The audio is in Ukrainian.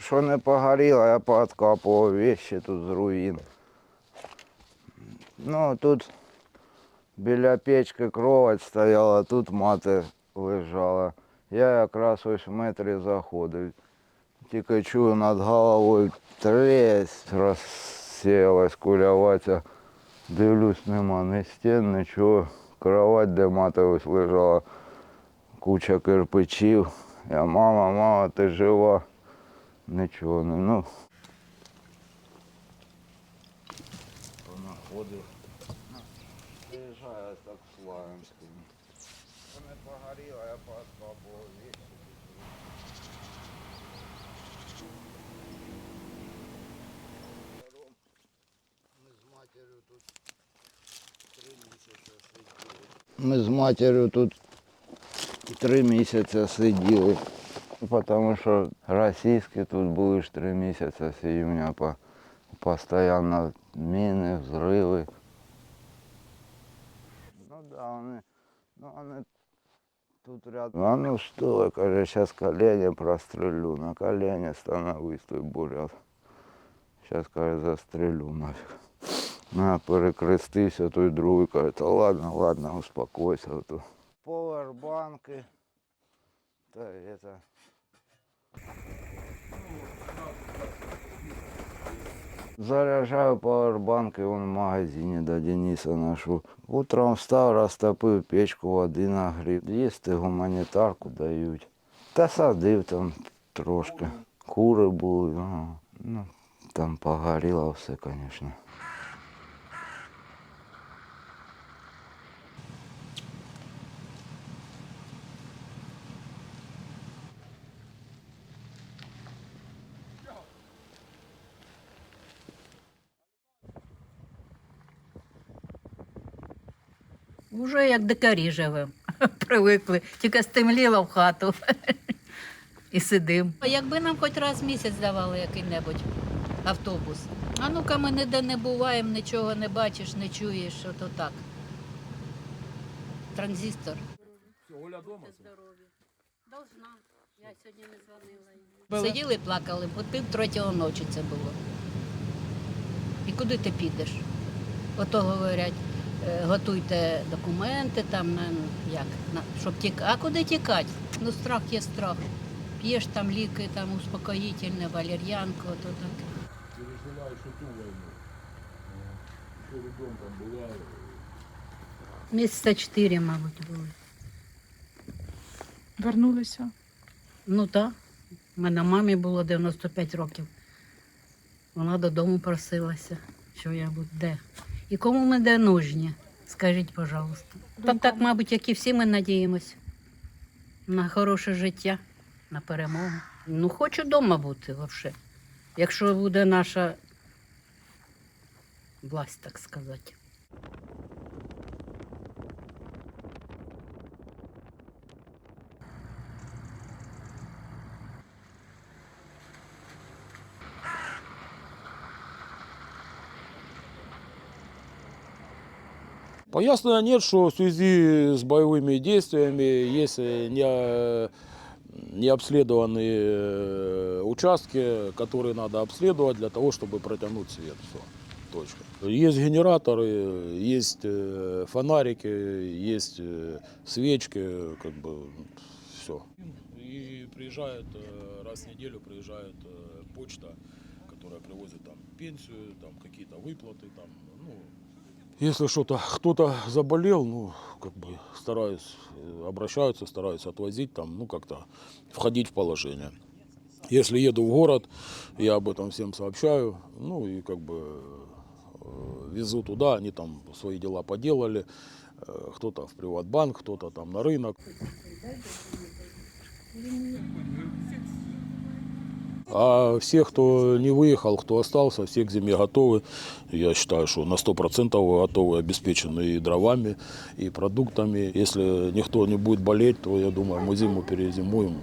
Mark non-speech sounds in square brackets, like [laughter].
Що не погоріло, я пооткапував вещи тут з руїн. Ну, тут біля печки кровать стояла, тут мати лежала. Я якраз ось в метрі заходив. Тільки чую над головою тресь, розсіялась куляваця. Дивлюсь, нема ні стін, нічого. Кровать, де мати ось лежала, куча кирпичів. Я мама, мама, ти жива. Нічого не. Ну. Понаходив. Приїжджаю так славянським. Не погоріло, я пооткапував вещи. Ми з матір'ю тут три місяці сиділи. Ми з матір'ю тут три місяці сиділи. Тому що російські тут були ж три місяці з июня по, постійно міни, взриви. Ну да, вони, ну вони тут рядом. А ну що, я, каже, зараз колені прострелю, на колені становись той бурят. Зараз, каже, застрелю нафіг. Ну, я перекрестився, той другий каже, та ладно, ладно, успокойся. То. Повербанки. Та это. Заряжаю пауэрбанки вон в магазині до Дениса ношу. Утром встав, розтопив печку, води нагрів. Їсти гуманітарку дають. Та садив там трошки. Кури були. Ну, ну, там погоріло все, звісно. Уже як дикарі живемо. [laughs] Привикли. Тільки стемліло в хату. [laughs] І сидим. А якби нам хоч раз в місяць давали який-небудь автобус. А ну-ка ми ніде не буваємо, нічого не бачиш, не чуєш, ото так. Транзистор. Оля дома? Должна. Я сьогодні не дзвонила. Сиділи і плакали, бо пів третього ночі це було. І куди ти підеш? Ото говорять, готуйте документи там, на, ну, як, на, щоб тік... А куди тікати? Ну страх є страх. П'єш там ліки, там успокоїтельне, валер'янку, ото так. Переживаю, что ту войну. Еще ребенком была. Місяця чотири, мабуть, були. Вернулися. Ну так. У мене мамі було 95 років. Вона додому просилася, що я буду де. І кому ми де нужні? Скажіть, пожалуйста. Та так, мабуть, як і всі ми надіємось на хороше життя, на перемогу. Ну, хочу вдома бути взагалі. Якщо буде наша власть, так сказати. Пояснения нет, что в связи с боевыми действиями есть э, не, не обследованные э, участки, которые надо обследовать для того, чтобы протянуть свет. Все. Точка. Есть генераторы, есть э, фонарики, есть свечки, как бы все. И приезжает раз в неделю приезжает почта, которая привозит там пенсию, там какие-то выплаты, там, ну, если что-то кто-то заболел, ну, как бы стараюсь, э, обращаются, стараются отвозить там, ну, как-то входить в положение. Если еду в город, я об этом всем сообщаю, ну, и как бы э, везу туда, они там свои дела поделали, э, кто-то в приватбанк, кто-то там на рынок. А все, кто не выехал, кто остался, все к зиме готовы. Я считаю, что на 100% готовы, обеспечены и дровами, и продуктами. Если никто не будет болеть, то, я думаю, мы зиму перезимуем